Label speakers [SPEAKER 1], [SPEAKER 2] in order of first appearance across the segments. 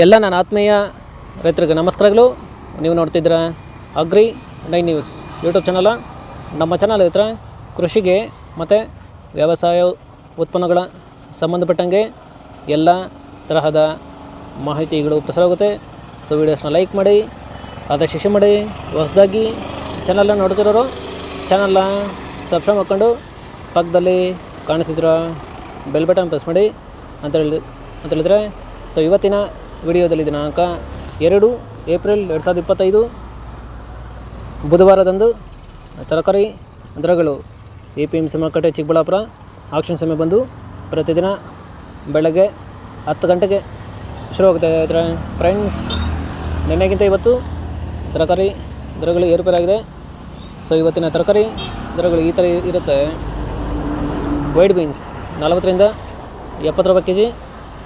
[SPEAKER 1] ಎಲ್ಲ ನನ್ನ ಆತ್ಮೀಯ ರೈತರಿಗೆ ನಮಸ್ಕಾರಗಳು. ನೀವು ನೋಡ್ತಿದ್ರೆ agri nine news YouTube channel. ನಮ್ಮ ಚಾನಲ್ ಹತ್ರ ಕೃಷಿಗೆ ಮತ್ತು ವ್ಯವಸಾಯ ಉತ್ಪನ್ನಗಳ ಸಂಬಂಧಪಟ್ಟಂಗೆ ಎಲ್ಲ ತರಹದ ಮಾಹಿತಿಗಳು ಪ್ರಸಾರವಾಗುತ್ತೆ ಸೊ ವೀಡಿಯೋಸ್ನ ಲೈಕ್ ಮಾಡಿ, ಆದಷ್ಟು ಶಿಷ್ಯ ಮಾಡಿ. ಹೊಸದಾಗಿ ಚಾನಲ್ನ ನೋಡ್ತಿರೋರು ಚಾನಲ್ನ ಸಬ್ಸ್ಕ್ರೈಬ್ ಮಾಡ್ಕೊಂಡು ಪಕ್ಕದಲ್ಲಿ ಕಾಣಿಸಿದ್ರ ಬೆಲ್ ಬಟನ್ ಪ್ರೆಸ್ ಮಾಡಿ ಅಂತ ಹೇಳಿ ಅಂತ ಸೊ ಇವತ್ತಿನ ವಿಡಿಯೋದಲ್ಲಿ ದಿನಾಂಕ ಎರಡು ಏಪ್ರಿಲ್ ಎರಡು ಸಾವಿರದ ಇಪ್ಪತ್ತೈದು. ಬುಧವಾರದಂದು ತರಕಾರಿ ದರಗಳು ಎ ಪಿ ಎಂ ಸಿ ಮಾರುಕಟ್ಟೆ ಚಿಕ್ಕಬಳ್ಳಾಪುರ. ಆಕ್ಷನ್ ಸಮಯ ಬಂದು ಪ್ರತಿದಿನ ಬೆಳಗ್ಗೆ ಹತ್ತು ಗಂಟೆಗೆ ಶುರುವಾಗುತ್ತೆ ಇದ್ರೆ ಫ್ರೆಂಡ್ಸ್, ನಿನ್ನೆಗಿಂತ ಇವತ್ತು ತರಕಾರಿ ದರಗಳು ಏರುಪೇರಾಗಿದೆ ಸೊ ಇವತ್ತಿನ ತರಕಾರಿ ದರಗಳು ಈ ಥರ ಇರುತ್ತೆ. ವೈಟ್ ಬೀನ್ಸ್ ನಲವತ್ತರಿಂದ ಎಪ್ಪತ್ತು ರೂಪಾಯಿ ಕೆ ಜಿ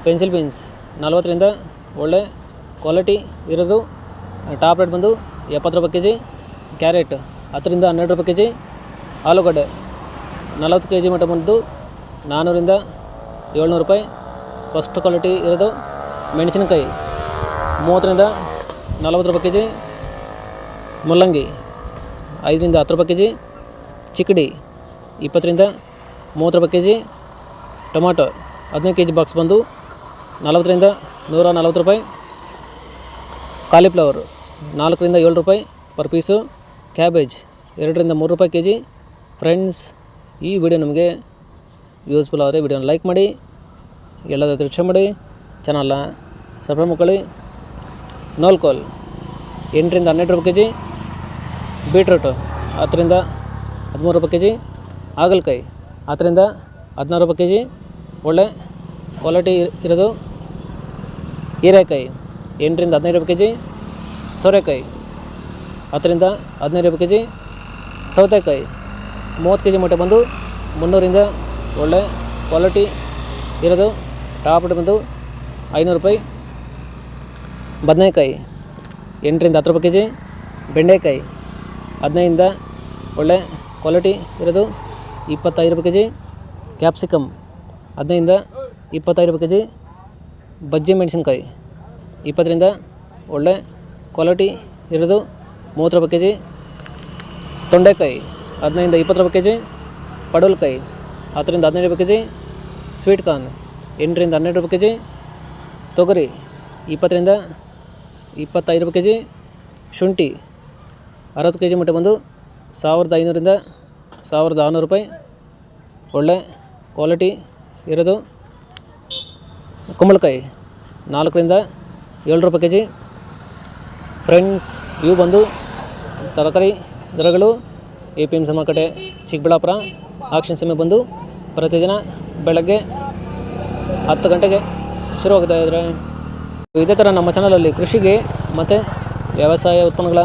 [SPEAKER 1] ಪೆನ್ಸಿಲ್ ಬೀನ್ಸ್ ನಲವತ್ತರಿಂದ ಒಳ್ಳೆ ಕ್ವಾಲಿಟಿ ಇರೋದು ಟಾಪ್ ರೇಟ್ ಬಂದು ಎಪ್ಪತ್ತು ರೂಪಾಯಿ ಕೆ ಜಿ ಕ್ಯಾರೆಟ್ ಹತ್ತರಿಂದ ಹನ್ನೆರಡು ರೂಪಾಯಿ ಕೆ ಜಿ ಆಲೂಗಡ್ಡೆ ನಲವತ್ತು ಕೆ ಜಿ ಮಟ್ಟ ಬಂದು ನಾನ್ನೂರಿಂದ ಏಳ್ನೂರು ರೂಪಾಯಿ. ಫಸ್ಟ್ ಕ್ವಾಲಿಟಿ ಇರೋದು ಮೆಣಸಿನಕಾಯಿ, ಮೂವತ್ತರಿಂದ ನಲವತ್ತು ರೂಪಾಯಿ ಕೆ ಜಿ ಮುಲ್ಲಂಗಿ ಐದರಿಂದ ಹತ್ತು ರೂಪಾಯಿ ಕೆ ಜಿ ಚಿಕ್ಕಡಿ ಇಪ್ಪತ್ತರಿಂದ ಮೂವತ್ತು ರೂಪಾಯಿ ಕೆ ಜಿ ಟೊಮಾಟೊ ಹದಿನೈದು ಕೆ ಜಿ ಬಾಕ್ಸ್ ಬಂದು ನಲವತ್ತರಿಂದ ನೂರ ನಲವತ್ತು ರೂಪಾಯಿ. ಕಾಲಿಫ್ಲವರ್ ನಾಲ್ಕರಿಂದ ಏಳು ರೂಪಾಯಿ ಪರ್ ಪೀಸು ಕ್ಯಾಬೇಜ್ ಎರಡರಿಂದ ಮೂರು ರೂಪಾಯಿ ಕೆ ಜಿ ಫ್ರೆಂಡ್ಸ್ ಈ ವಿಡಿಯೋ ನಿಮಗೆ ಯೂಸ್ಫುಲ್ ಆದರೆ ವಿಡಿಯೋನ ಲೈಕ್ ಮಾಡಿ, ಎಲ್ಲದ ತಿರ್ಚೆ ಮಾಡಿ ಚಾನಲ್ನ ಸಬ್ಸ್ಕ್ರೈಬ್ ಮಾಡ್ಕೊಳ್ಳಿ. ನೋಲ್ಕೋಲ್ ಎಂಟರಿಂದ ಹನ್ನೆರಡು ರೂಪಾಯಿ ಕೆ ಜಿ ಬೀಟ್ರೂಟು ಹತ್ತರಿಂದ ಹದಿಮೂರು ರೂಪಾಯಿ ಕೆ ಜಿ ಹಾಗಲಕಾಯಿ, ಹತ್ತರಿಂದ ಹದಿನಾರು ರೂಪಾಯಿ ಕೆ ಜಿ ಒಳ್ಳೆ ಕ್ವಾಲಿಟಿ ಇರೋದು. ಹೀರೆಕಾಯಿ ಎಂಟರಿಂದ ಹದಿನೈದು ರೂಪಾಯಿ ಕೆ ಜಿ ಸೋರೆಕಾಯಿ ಹತ್ತರಿಂದ ಹದಿನೈದು ರೂಪಾಯಿ ಕೆ ಜಿ ಸೌತೆಕಾಯಿ ಮೂವತ್ತು ಕೆ ಜಿ ಮೊಟ್ಟೆ ಬಂದು ಮುನ್ನೂರಿಂದ ಒಳ್ಳೆ ಕ್ವಾಲಿಟಿ ಇರೋದು. ಟಾಪ್ ಬಂದು ಐನೂರು ರೂಪಾಯಿ. ಬದನೆಕಾಯಿ ಎಂಟರಿಂದ ಹತ್ತು ರೂಪಾಯಿ ಕೆ ಜಿ ಬೆಂಡೆಕಾಯಿ ಹದಿನೈದಿಂದ ಒಳ್ಳೆ ಕ್ವಾಲಿಟಿ ಇರೋದು ಇಪ್ಪತ್ತೈದು ರೂಪಾಯಿ ಕೆ ಜಿ ಕ್ಯಾಪ್ಸಿಕಮ್ ಹದಿನೈದಿಂದ ಇಪ್ಪತ್ತೈದು ರೂಪಾಯಿ ಕೆ ಜಿ ಬಜ್ಜಿ ಮೆಣಸಿನ್ಕಾಯಿ. ಇಪ್ಪತ್ತರಿಂದ ಒಳ್ಳೆ ಕ್ವಾಲಿಟಿ ಇರೋದು ಮೂವತ್ತು ರೂಪಾಯಿ ಕೆ ಜಿ ತೊಂಡೆಕಾಯಿ ಹದಿನೈದಿಂದ ಇಪ್ಪತ್ತು ರೂಪಾಯಿ ಕೆ ಜಿ ಪಡವಲಕಾಯಿ ಹತ್ತರಿಂದ ಹದಿನೈದು ರೂಪಾಯಿ ಕೆ ಜಿ ಸ್ವೀಟ್ ಕಾರ್ನ್ ಎಂಟರಿಂದ ಹನ್ನೆರಡು ರೂಪಾಯಿ ಕೆ ಜಿ ತೊಗರಿ ಇಪ್ಪತ್ತರಿಂದ ಇಪ್ಪತ್ತೈದು ರೂಪಾಯಿ ಕೆ ಜಿ ಶುಂಠಿ ಅರವತ್ತು ಕೆ ಜಿ ಮಟ್ಟ ಬಂದು ಸಾವಿರದ ಐನೂರಿಂದ ಸಾವಿರದ ಆರುನೂರು ರೂಪಾಯಿ. ಒಳ್ಳೆ ಕ್ವಾಲಿಟಿ ಇರೋದು ಕುಂಬಳಕಾಯಿ ನಾಲ್ಕರಿಂದ ಏಳು ರೂಪಾಯಿ ಕೆ ಜಿ ಫ್ರೆಂಡ್ಸ್ ಇವು ಬಂದು ತರಕಾರಿ ದರಗಳು ಎ ಪಿ ಎಂ ಮಾರುಕಟ್ಟೆ ಚಿಕ್ಕಬಳ್ಳಾಪುರ ಆಕ್ಷನ್ ಸಮಯ ಬಂದು ಪ್ರತಿದಿನ ಬೆಳಗ್ಗೆ ಹತ್ತು ಗಂಟೆಗೆ ಶುರುವಾಗ್ತಾ ಇದ್ದಾರೆ ಇದೇ ಥರ ನಮ್ಮ ಚಾನಲಲ್ಲಿ ಕೃಷಿಗೆ ಮತ್ತು ವ್ಯವಸಾಯ ಉತ್ಪನ್ನಗಳ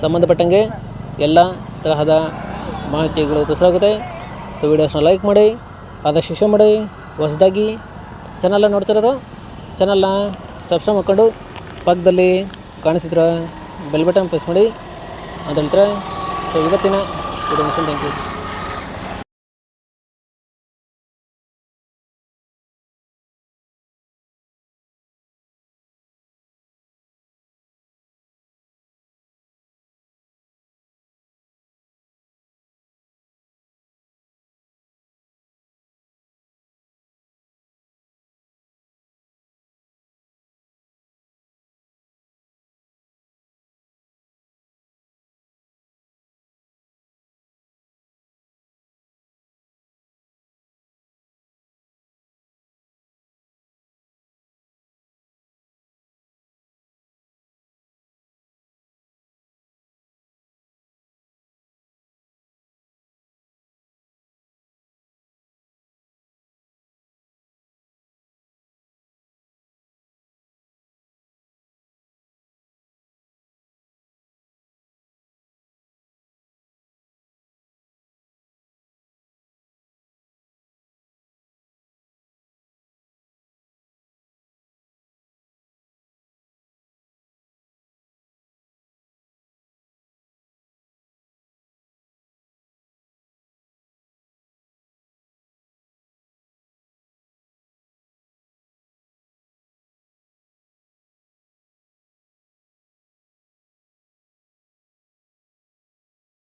[SPEAKER 1] ಸಂಬಂಧಪಟ್ಟಂಗೆ ಎಲ್ಲ ತರಹದ ಮಾಹಿತಿಗಳು ಪ್ರಸಾರಾಗುತ್ತೆ ಸೊ ವೀಡಿಯೋಸ್ನ ಲೈಕ್ ಮಾಡಿ, ಆದಷ್ಟು ಶೇರ್ ಮಾಡಿ, ಹೊಸದಾಗಿ ಚಾನಲ್ನ ನೋಡ್ತಿರೋರು ಚಾನಲ್ನ ಸಬ್ಸ್ಕ್ರೈಬ್ ಮಾಡ್ಕೊಂಡು ಪಕ್ಕದಲ್ಲಿ ಕಾಣಿಸಿದ್ರ ಬೆಲ್ ಬಟನ್ ಪ್ರೆಸ್ ಮಾಡಿ. ಅಂತ ಹೇಳ್ತಾರೆ ಸೊ ಇವತ್ತಿನ ವಿಡಿಯೋ ಥ್ಯಾಂಕ್ ಯು